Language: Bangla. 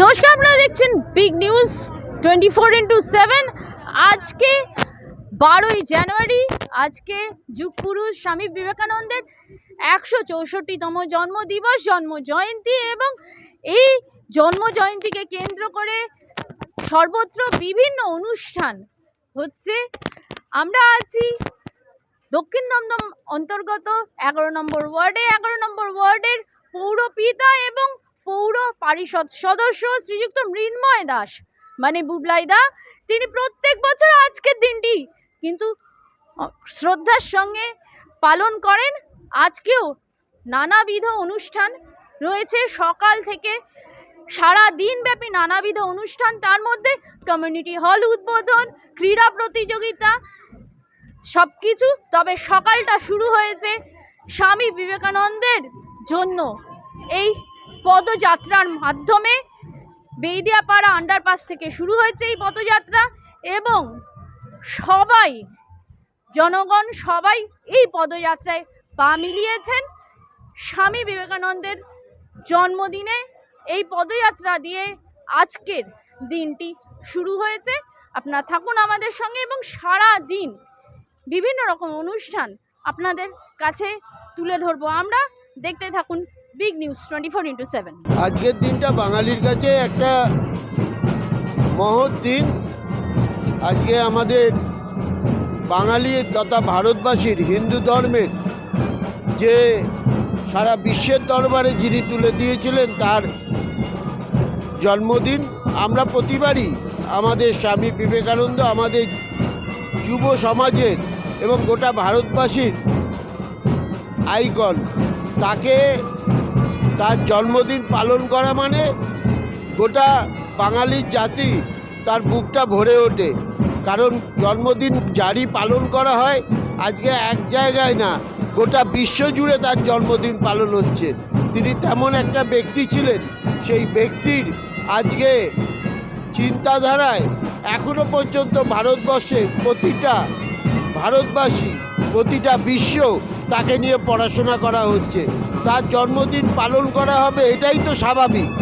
নমস্কার, আপনারা দেখছেন big news twenty four into seven আজকে বারোই জানুয়ারি, আজকে যুগপুরুষ স্বামী বিবেকানন্দের একশো চৌষট্টিতম জন্মদিবস, জন্ম জয়ন্তী এবং এই জন্ম জয়ন্তীকে কেন্দ্র করে সর্বত্র বিভিন্ন অনুষ্ঠান হচ্ছে। আমরা আছি দক্ষিণ দমদম অন্তর্গত, এগারো নম্বর ওয়ার্ডে। এগারো নম্বর ওয়ার্ডের পৌরপিতা এবং পৌর পারিষদ সদস্য শ্রীযুক্ত মৃন্ময় দাস। মানে বুবলাই দা তিনি প্রত্যেক বছর আজকের দিনটি কিন্তু শ্রদ্ধার সঙ্গে পালন করেন। আজকেও নানাবিধ অনুষ্ঠান রয়েছে। সকাল থেকে সারা দিনব্যাপী নানাবিধ অনুষ্ঠান। তার মধ্যে কমিউনিটি হল উদ্বোধন, ক্রীড়া প্রতিযোগিতা সব কিছু তবে সকালটা শুরু হয়েছে স্বামী বিবেকানন্দের জন্য। এই পদযাত্রার মাধ্যমে বেইদিয়াপাড়া আন্ডারপাস থেকে শুরু হয়েছে এই পদযাত্রা এবং সবাই, জনগণ সবাই এই পদযাত্রায় পা মিলিয়েছেন। স্বামী বিবেকানন্দের জন্মদিনে এই পদযাত্রা দিয়ে আজকের দিনটি শুরু হয়েছে। আপনারা থাকুন আমাদের সঙ্গে এবং সারা দিন বিভিন্ন রকম অনুষ্ঠান আপনাদের কাছে তুলে ধরবো। আমরা দেখতে থাকুন big news twenty four into seven. আজকের দিনটা বাঙালির কাছে একটা মহৎ দিন। আজকে আমাদের বাঙালি তথা ভারতবাসীর হিন্দু ধর্মের যে সারা বিশ্বের দরবারে যিনি তুলে দিয়েছিলেন তার জন্মদিন, আমরা প্রতিবারই আমাদের স্বামী বিবেকানন্দ, আমাদের যুব সমাজের এবং গোটা ভারতবাসীর আইকন, তাকে তার জন্মদিন পালন করা মানে গোটা বাঙালির জাতি তার বুকটা ভরে ওঠে। কারণ জন্মদিন জারি পালন করা হয়, আজকে এক জায়গায় না, গোটা বিশ্ব জুড়ে তার জন্মদিন পালন হচ্ছে। তিনি তেমন একটা ব্যক্তি ছিলেন, সেই ব্যক্তির আজকে চিন্তাধারায় এখনও পর্যন্ত ভারতবর্ষে প্রতিটা ভারতবাসী, প্রতিটা বিশ্ব তাকে নিয়ে পড়াশোনা করা হচ্ছে। তার জন্মদিন পালন করা হবে এটাই তো স্বাভাবিক।